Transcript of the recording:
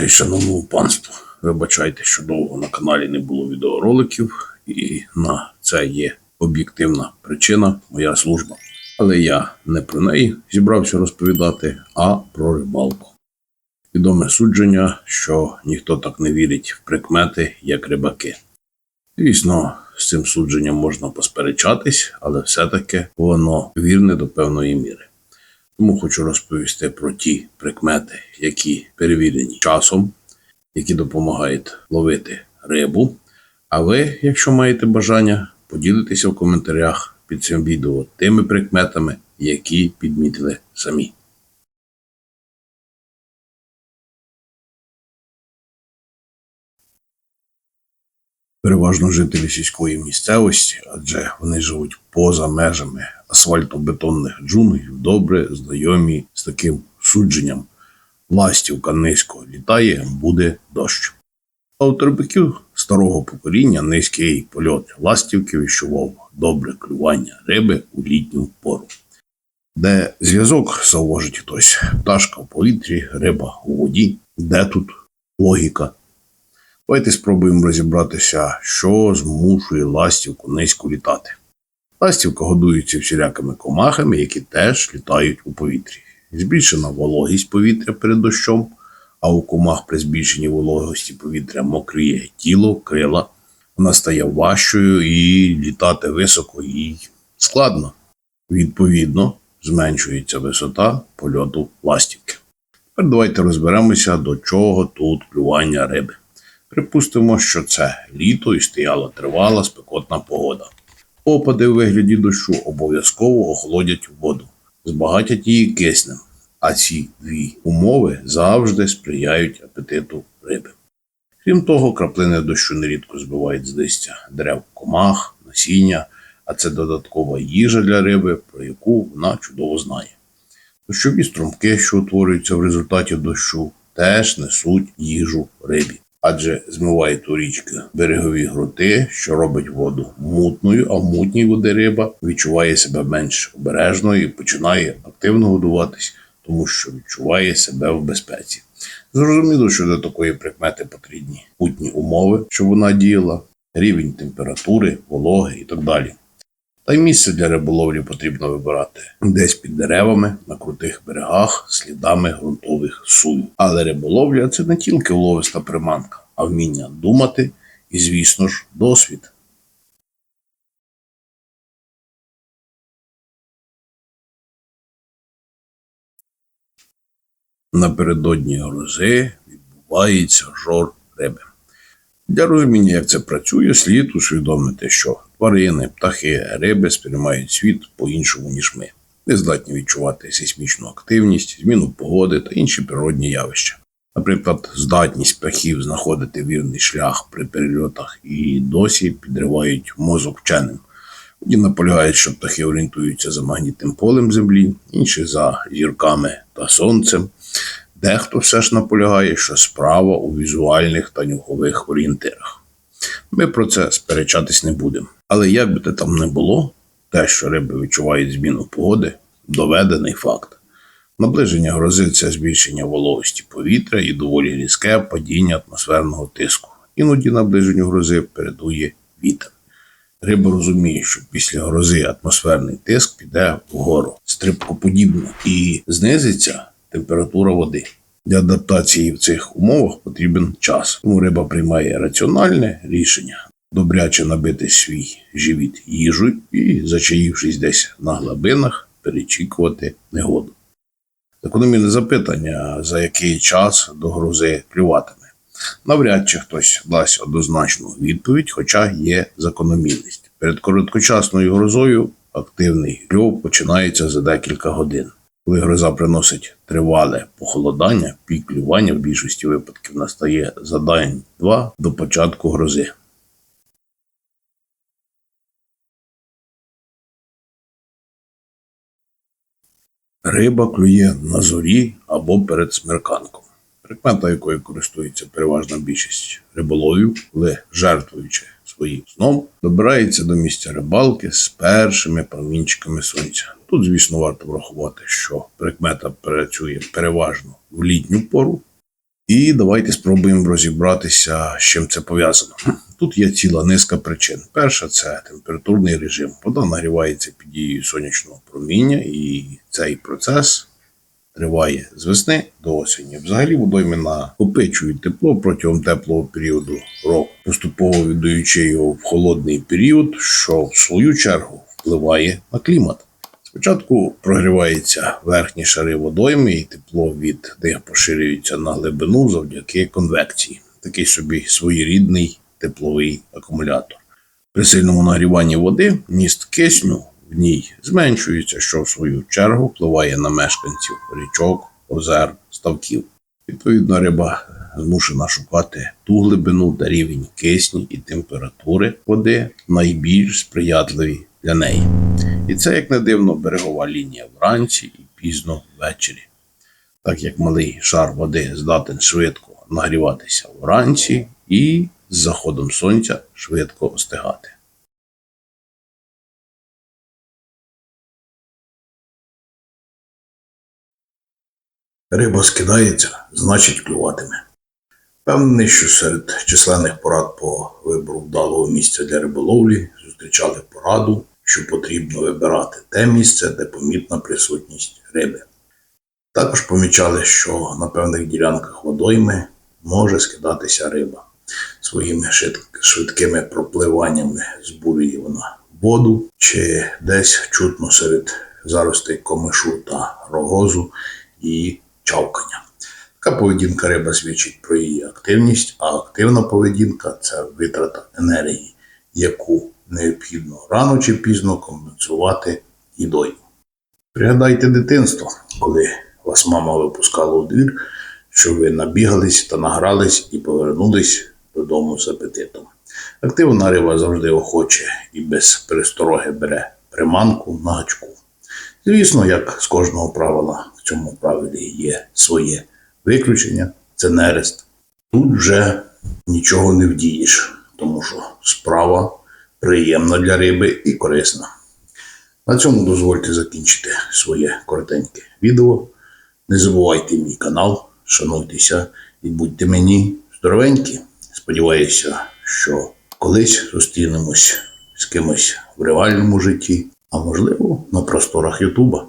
Честь шановному панству. Вибачайте, що довго на каналі не було відеороликів, і на це є об'єктивна причина моя служба. Але я не про неї зібрався розповідати, а про рибалку. Відоме судження, що ніхто так не вірить в прикмети, як рибаки. Звісно, з цим судженням можна посперечатись, але все-таки воно вірне до певної міри. Тому хочу розповісти про ті прикмети, які перевірені часом, які допомагають ловити рибу. А ви, якщо маєте бажання, поділитеся в коментарях під цим відео тими прикметами, які підмітили самі. Переважно жителі сільської місцевості, адже вони живуть поза межами асфальтобетонних джунглів, добре знайомі з таким судженням. Ластівка низько літає, буде дощ. А у рибаків старого покоління низький польот ластівки віщував добре клювання риби у літню пору. Де зв'язок зауважить хтось, пташка в повітрі, риба у воді, де тут логіка? Давайте спробуємо розібратися, що змушує ластівку низько літати. Ластівка годується всілякими комахами, які теж літають у повітрі. Збільшена вологість повітря перед дощом, а у комах при збільшенні вологості повітря мокріє тіло, крила. Вона стає важчою і літати високо їй складно. Відповідно, зменшується висота польоту ластівки. Тепер давайте розберемося, до чого тут клювання риби. Припустимо, що це літо і стояла тривала спекотна погода. Опади у вигляді дощу обов'язково охолодять воду, збагатять її киснем, а ці дві умови завжди сприяють апетиту риби. Крім того, краплини дощу нерідко збивають з листя дерев комах, насіння, а це додаткова їжа для риби, про яку вона чудово знає. Дощові струмки, що утворюються в результаті дощу, теж несуть їжу рибі адже змивають у річки берегові гроти, що робить воду мутною, а в мутній воді риба відчуває себе менш обережною і починає активно годуватись, тому що відчуває себе в безпеці. Зрозуміло, що до такої прикмети потрібні мутні умови, щоб вона діяла, рівень температури, вологи і так далі. Та й місце для риболовлі потрібно вибирати десь під деревами, на крутих берегах, слідами ґрунтових сувів. Але риболовля це не тільки уловиста приманка, а вміння думати і, звісно ж, досвід. Напередодні грози відбувається жор риби. Для розуміння, як це працює, слід усвідомити, що тварини, птахи, риби сприймають світ по-іншому, ніж ми. Не здатні відчувати сейсмічну активність, зміну погоди та інші природні явища. Наприклад, здатність птахів знаходити вірний шлях при перельотах і досі підривають мозок вченим. Одні наполягають, що птахи орієнтуються за магнітним полем Землі, інші за зірками та сонцем. Дехто все ж наполягає, що справа у візуальних та нюхових орієнтирах. Ми про це сперечатись не будемо. Але як би те там не було, те, що риби відчувають зміну погоди, доведений факт. Наближення грози це збільшення вологості повітря і доволі різке падіння атмосферного тиску. Іноді наближенню грози передує вітер. Риба розуміє, що після грози атмосферний тиск піде вгору стрибкоподібно і знизиться температура води. Для адаптації в цих умовах потрібен час. Тому риба приймає раціональне рішення добряче набити свій живіт їжу і, зачаївшись десь на глибинах, перечікувати негоду. Закономірне запитання, за який час до грози клюватиме. Навряд чи хтось дасть однозначну відповідь, хоча є закономірність. Перед короткочасною грозою активний кльов починається за декілька годин. Коли гроза приносить тривале похолодання, пік клювання в більшості випадків настає за день два до початку грози. Риба клює на зорі або перед смерканком. Прикмета, якою користується переважна більшість риболовів, коли жертвуючи своїм сном, добирається до місця рибалки з першими промінчиками сонця. Тут, звісно, варто врахувати, що прикмета працює переважно в літню пору, І давайте спробуємо розібратися, з чим це пов'язано. Тут є ціла низка причин. Перша це температурний режим. Вода нагрівається під дією сонячного проміння, і цей процес триває з весни до осені. Взагалі водойми накопичують тепло протягом теплого періоду року, поступово віддаючи його в холодний період, що в свою чергу впливає на клімат. Спочатку прогріваються верхні шари водойми, і тепло від них поширюється на глибину завдяки конвекції. Такий собі своєрідний тепловий акумулятор. При сильному нагріванні води міст кисню в ній зменшується, що в свою чергу впливає на мешканців річок, озер, ставків. Відповідно, риба змушена шукати ту глибину та рівень кисню і температури води найбільш сприятливі для неї. І це, як не дивно, берегова лінія вранці і пізно ввечері. Так як малий шар води здатен швидко нагріватися вранці і з заходом сонця швидко остигати. Риба скидається, значить клюватиме. Певний, що серед численних порад по вибору вдалого місця для риболовлі зустрічали пораду, що потрібно вибирати те місце, де помітна присутність риби. Також помічали, що на певних ділянках водойми може скидатися риба. Своїми швидкими пропливаннями збурює вона воду, чи десь чутно серед заростей комишу та рогозу її чавкання. Така поведінка риби свідчить про її активність, а активна поведінка це витрата енергії, яку необхідно рано чи пізно компенсувати їдою. Пригадайте дитинство, коли вас мама випускала у двір, що ви набігались та награлись і повернулись додому з апетитом. Активна риба завжди охоче і без перестороги бере приманку на гачку. Звісно, як з кожного правила в цьому правилі є своє виключення, це нерест. Тут вже нічого не вдієш, тому що справа приємна для риби і корисна. На цьому дозвольте закінчити своє коротеньке відео. Не забувайте мій канал, шануйтеся і будьте мені здоровенькі. Сподіваюся, що колись зустрінемось з кимось в реальному житті, а можливо на просторах Ютуба.